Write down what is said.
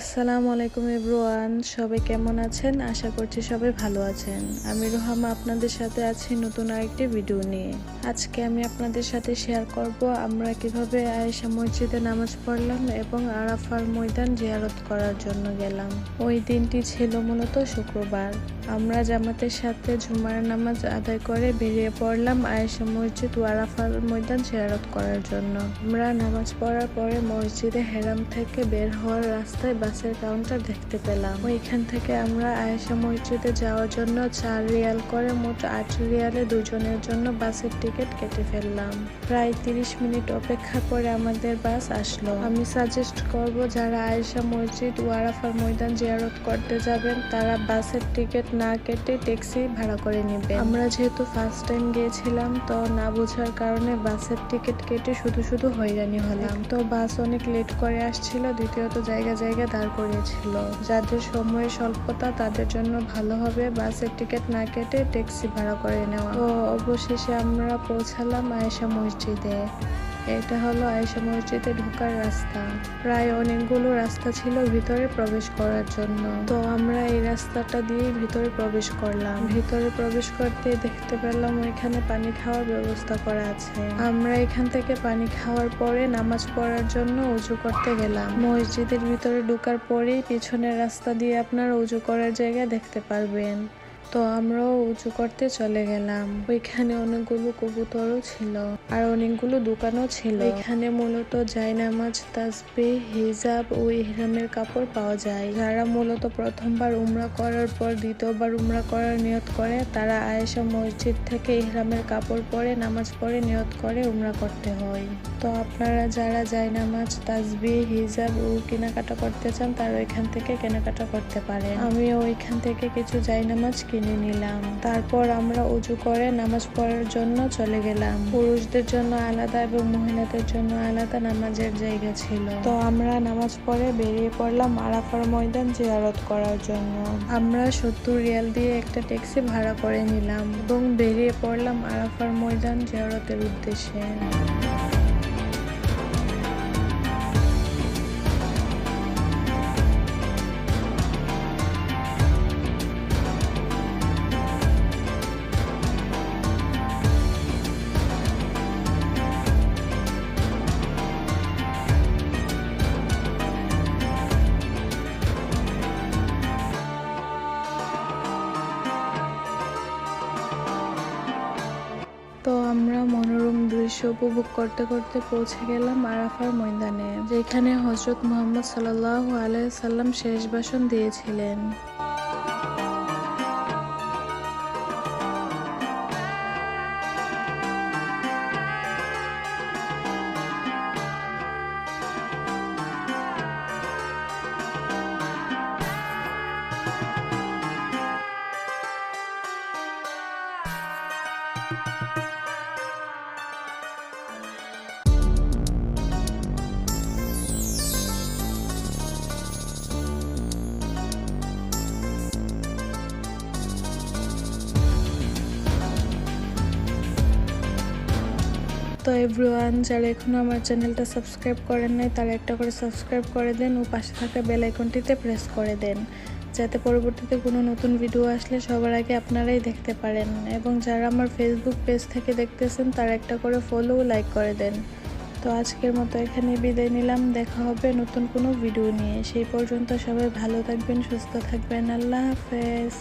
আসসালামু আলাইকুম এভরিওয়ান, সবাই কেমন আছেন? আশা করছি সবাই ভালো আছেন। আমি রোহামা, আপনাদের সাথে আছি নতুন আরেকটি ভিডিও নিয়ে। আজকে আমি আপনাদের সাথে শেয়ার করব আমরা কীভাবে আয়েশা মসজিদে নামাজ পড়লাম এবং আরাফার ময়দান জিয়ারত করার জন্য গেলাম। ওই দিনটি ছিল মূলত শুক্রবার। আমরা জামাতের সাথে ঝুমার নামাজ আদায় করে বেরিয়ে পড়লাম আয়েশা মসজিদ ও আরাফার ময়দান জিয়ারত করার জন্য। আমরা নামাজ পড়ার পরে মসজিদে হেরাম থেকে বের হওয়ার রাস্তায় বাসের কাউন্টার দেখতে পেলাম। ওইখান থেকে আমরা আয়েশা মসজিদে যাওয়ার জন্য চার রিয়াল করে মোট আট রিয়ালে দুজনের জন্য বাসের টিকিট কেটে ফেললাম। প্রায় তিরিশ মিনিট অপেক্ষা করে আমাদের বাস আসলো। আমি সাজেস্ট করব, যারা আয়েশা মসজিদ ও আরাফার ময়দান জিয়ারত করতে যাবেন, তারা বাসের টিকিট না কেটে ট্যাক্সি ভাড়া করে নেবে আমরা যেহেতু ফার্স্ট টাইম গিয়েছিলাম, তো না বোঝার কারণে বাসের টিকিট কেটে শুধু শুধু হয়রানি হলাম। তো বাস অনেক লেট করে আসছিল, দ্বিতীয়ত জায়গা জায়গা দাঁড় করিয়েছিল যাদের সময় স্বল্পতা তাদের জন্য ভালো হবে বাসের টিকিট না কেটে ট্যাক্সি ভাড়া করে নেওয়া। তো অবশেষে আমরা পৌঁছালাম আয়েশা মসজিদে। এটা হলো আয়েশা মসজিদে ঢোকার রাস্তা। প্রায় অনেকগুলো রাস্তা ছিল ভিতরে প্রবেশ করার জন্য। তো আমরা এই রাস্তাটা দিয়ে ভিতরে প্রবেশ করলাম। ভিতরে প্রবেশ করতে দেখতে পেলাম ওইখানে পানি খাওয়ার ব্যবস্থা করা আছে। আমরা এখান থেকে পানি খাওয়ার পরে নামাজ পড়ার জন্য উজু করতে গেলাম। মসজিদের ভিতরে ঢোকার পরেই পিছনের রাস্তা দিয়ে আপনার উজু করার জায়গা দেখতে পারবেন। তো আমরাও উঁচু করতে চলে গেলাম। ওইখানে অনেকগুলো কবুতরও ছিল আর অনেকগুলো দোকানও ছিল। এখানে মূলত জায়নামাজ তাসবি হিজাব ও ইহরামের কাপড় পাওয়া যায়। যারা মূলত প্রথমবার উমরা করার পর দ্বিতীয়বার উমরা করার নিয়ত করে, তারা আয়েশা মসজিদ থেকে ইহরামের কাপড় পরে, নামাজ পড়ে নিয়ত করে উমরা করতে হয়। তো আপনারা যারা জায়নামাজ তাসবি হিজাব ও কেনাকাটা করতে চান, তারা ওইখান থেকে কেনাকাটা করতে পারেন। আমি ওইখান থেকে কিছু জায়নামাজ কিনে। নিলাম। তারপর আমরা উজু করে নামাজ পড়ার জন্য চলে গেলাম। পুরুষদের জন্য আলাদা এবং মহিলাদের জন্য আলাদা নামাজের জায়গা ছিল। তো আমরা নামাজ পড়ে বেরিয়ে পড়লাম আরাফার ময়দান জিয়ারত করার জন্য। আমরা সত্তর রিয়াল দিয়ে একটা ট্যাক্সি ভাড়া করে নিলাম এবং বেরিয়ে পড়লাম আরাফার ময়দান জিয়ারতের উদ্দেশ্যে। তো আমরা মনোরম দৃশ্য উপভোগ করতে করতে পৌঁছে গেলাম আরাফার ময়দানে, যেখানে হজরত মোহাম্মদ সাল্লাহ আলাই সাল্লাম শেষ ভাষণ দিয়েছিলেন। তো এভরিওয়ান যারা এখনও আমার চ্যানেলটা সাবস্ক্রাইব করেন নাই, তারা একটা করে সাবস্ক্রাইব করে দেন ও পাশে থাকা বেল আইকনটিতে প্রেস করে দেন, যাতে পরবর্তীতে কোনো নতুন ভিডিও আসলে সবার আগে আপনারাই দেখতে পারেন এবং যারা আমার ফেসবুক পেজ থেকে দেখতেছেন, তারা একটা করে ফলো লাইক করে দেন। তো আজকের মতো এখানে বিদায় নিলাম, দেখা হবে নতুন কোনো ভিডিও নিয়ে। সেই পর্যন্ত সবাই ভালো থাকবেন, সুস্থ থাকবেন, আল্লাহ হাফেজ।